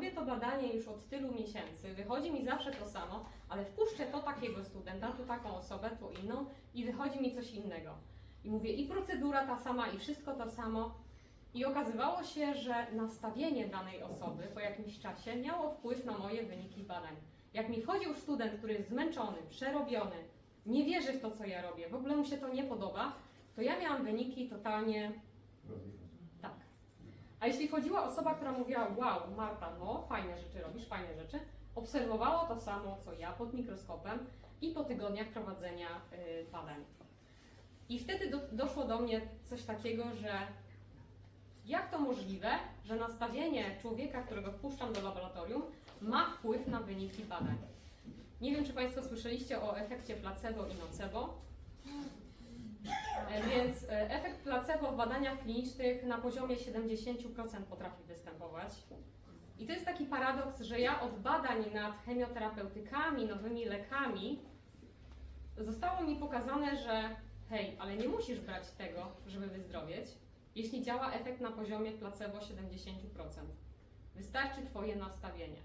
robię to badanie już od tylu miesięcy, wychodzi mi zawsze to samo, ale wpuszczę to takiego studenta, tu taką osobę, tu inną i wychodzi mi coś innego. I mówię, i procedura ta sama, i wszystko to samo. I okazywało się, że nastawienie danej osoby po jakimś czasie miało wpływ na moje wyniki badań. Jak mi wchodził student, który jest zmęczony, przerobiony, nie wierzy w to, co ja robię, w ogóle mu się to nie podoba, to ja miałam wyniki totalnie jeśli chodziła osoba, która mówiła, wow, Marta, no fajne rzeczy robisz, fajne rzeczy, obserwowało to samo, co ja pod mikroskopem i po tygodniach prowadzenia y, badań. I wtedy do, doszło do mnie coś takiego, że jak to możliwe, że nastawienie człowieka, którego wpuszczam do laboratorium, ma wpływ na wyniki badań. Nie wiem, czy Państwo słyszeliście o efekcie placebo i nocebo. E, Więc e, efekt placebo w badaniach klinicznych na poziomie 70% potrafi występować. I to jest taki paradoks, że ja od badań nad chemioterapeutykami, nowymi lekami, zostało mi pokazane, że hej, ale nie musisz brać tego, żeby wyzdrowieć, jeśli działa efekt na poziomie placebo 70%. Wystarczy Twoje nastawienie.